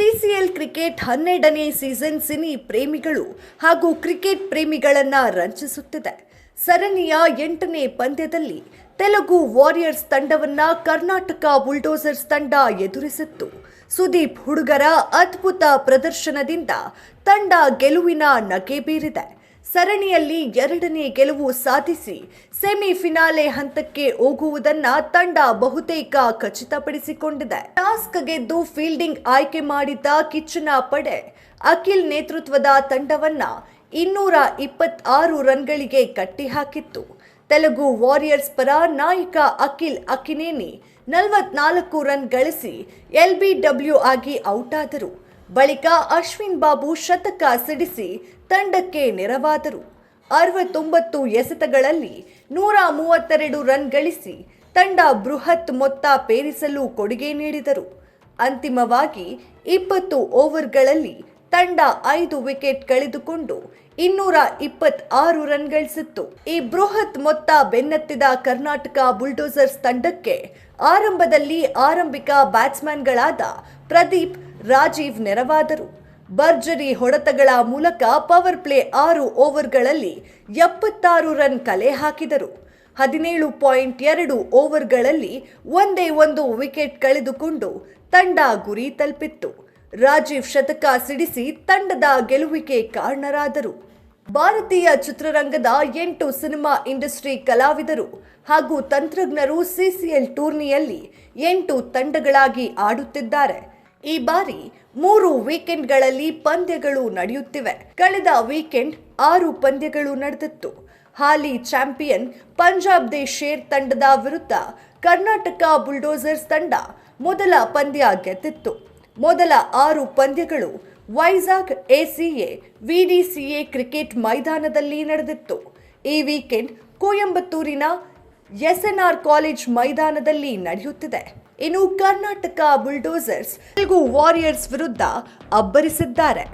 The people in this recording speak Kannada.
ಸಿಸಿಎಲ್ ಕ್ರಿಕೆಟ್ ಹನ್ನೆರಡನೇ ಸೀಸನ್ ಸಿನಿ ಪ್ರೇಮಿಗಳು ಹಾಗೂ ಕ್ರಿಕೆಟ್ ಪ್ರೇಮಿಗಳನ್ನ ರಂಜಿಸುತ್ತಿದೆ. ಸರಣಿಯ ಎಂಟನೇ ಪಂದ್ಯದಲ್ಲಿ ತೆಲುಗು ವಾರಿಯರ್ಸ್ ತಂಡವನ್ನ ಕರ್ನಾಟಕ ಬುಲ್ಡೋಸರ್ಸ್ ತಂಡ ಎದುರಿಸಿತ್ತು. ಸುದೀಪ್ ಹುಡುಗರ ಅದ್ಭುತ ಪ್ರದರ್ಶನದಿಂದ ತಂಡ ಗೆಲುವಿನ ನಗೆ ಬೀರಿದೆ. ಸರಣಿಯಲ್ಲಿ ಎರಡನೇ ಗೆಲುವು ಸಾಧಿಸಿ ಸೆಮಿಫಿನಾಲೆ ಹಂತಕ್ಕೆ ಹೋಗುವುದನ್ನ ತಂಡ ಬಹುತೇಕ ಖಚಿತಪಡಿಸಿಕೊಂಡಿದೆ. ಟಾಸ್ಕ್ ಗೆದ್ದು ಫೀಲ್ಡಿಂಗ್ ಆಯ್ಕೆ ಮಾಡಿದ್ದ ಕಿಚ್ಚನ ಪಡೆ ಅಖಿಲ್ ನೇತೃತ್ವದ ತಂಡವನ್ನ ಇನ್ನೂರ ಇಪ್ಪತ್ತಾರು ರನ್ಗಳಿಗೆ ಕಟ್ಟಿಹಾಕಿತ್ತು. ತೆಲುಗು ವಾರಿಯರ್ಸ್ ಪರ ನಾಯಕ ಅಖಿಲ್ ಅಕಿನೇನಿ ನಲವತ್ನಾಲ್ಕು ರನ್ ಗಳಿಸಿ ಎಲ್ಬಿಡಬ್ಲ್ಯೂ ಆಗಿ ಔಟ್ ಆದರು ಬಳಿಕ ಅಶ್ವಿನ್ ಬಾಬು ಶತಕ ಸಿಡಿಸಿ ತಂಡಕ್ಕೆ ನೆರವಾದರು. ಅರವತ್ತೊಂಬತ್ತು ಎಸೆತಗಳಲ್ಲಿ ನೂರ ಮೂವತ್ತೆರಡು ರನ್ ಗಳಿಸಿ ತಂಡ ಬೃಹತ್ ಮೊತ್ತ ಪೇರಿಸಲು ಕೊಡುಗೆ ನೀಡಿದರು. ಅಂತಿಮವಾಗಿ ಇಪ್ಪತ್ತು ಓವರ್ಗಳಲ್ಲಿ ತಂಡ ಐದು ವಿಕೆಟ್ ಕಳೆದುಕೊಂಡು ಇನ್ನೂರ ಇಪ್ಪತ್ತಾರು ರನ್ ಗಳಿಸಿತ್ತು. ಈ ಬೃಹತ್ ಮೊತ್ತ ಬೆನ್ನತ್ತಿದ ಕರ್ನಾಟಕ ಬುಲ್ಡೋಸರ್ಸ್ ತಂಡಕ್ಕೆ ಆರಂಭದಲ್ಲಿ ಆರಂಭಿಕ ಬ್ಯಾಟ್ಸ್ಮನ್ಗಳಾದ ಪ್ರದೀಪ್ ರಾಜೀವ್ ನೆರವಾದರು. ಭರ್ಜರಿ ಹೊಡೆತಗಳ ಮೂಲಕ ಪವರ್ ಪ್ಲೇ ಆರು ಓವರ್ಗಳಲ್ಲಿ ಎಪ್ಪತ್ತಾರು ರನ್ ಕಲೆ ಹಾಕಿದರು. ಹದಿನೇಳು ಪಾಯಿಂಟ್ ಎರಡು ಓವರ್ಗಳಲ್ಲಿ ಒಂದೇ ಒಂದು ವಿಕೆಟ್ ಕಳೆದುಕೊಂಡು ತಂಡ ಗುರಿ ತಲುಪಿತ್ತು. ರಾಜೀವ್ ಶತಕ ಸಿಡಿಸಿ ತಂಡದ ಗೆಲುವಿಗೆ ಕಾರಣರಾದರು. ಭಾರತೀಯ ಚಿತ್ರರಂಗದ ಎಂಟು ಸಿನಿಮಾ ಇಂಡಸ್ಟ್ರಿ ಕಲಾವಿದರು ಹಾಗೂ ತಂತ್ರಜ್ಞರು ಸಿಸಿಎಲ್ ಟೂರ್ನಿಯಲ್ಲಿ ಎಂಟು ತಂಡಗಳಾಗಿ ಆಡುತ್ತಿದ್ದಾರೆ. ಈ ಬಾರಿ ಮೂರು ವೀಕೆಂಡ್ಗಳಲ್ಲಿ ಪಂದ್ಯಗಳು ನಡೆಯುತ್ತಿವೆ. ಕಳೆದ ವೀಕೆಂಡ್ ಆರು ಪಂದ್ಯಗಳು ನಡೆದಿತ್ತು. ಹಾಲಿ ಚಾಂಪಿಯನ್ ಪಂಜಾಬ್ ದೇ ಶೇರ್ ತಂಡದ ವಿರುದ್ಧ ಕರ್ನಾಟಕ ಬುಲ್ಡೋಸರ್ಸ್ ತಂಡ ಮೊದಲ ಪಂದ್ಯ ಗೆದ್ದಿತ್ತು. ಮೊದಲ ಆರು ಪಂದ್ಯಗಳು ವೈಜಾಗ್ ಎಸಿಎ, ವಿಡಿಸಿಎ ಕ್ರಿಕೆಟ್ ಮೈದಾನದಲ್ಲಿ ನಡೆದಿತ್ತು. ಈ ವೀಕೆಂಡ್ ಕೊಯಂಬತ್ತೂರಿನ ಎಸ್ಎನ್ಆರ್ ಕಾಲೇಜ್ ಮೈದಾನದಲ್ಲಿ ನಡೆಯುತ್ತಿದೆ. ಇನ್ನು ಕರ್ನಾಟಕ ಬುಲ್ಡೋಸರ್ಸ್ ತೆಲುಗು ವಾರಿಯರ್ಸ್ ವಿರುದ್ಧ ಅಬ್ಬರಿಸಿದ್ದಾರೆ.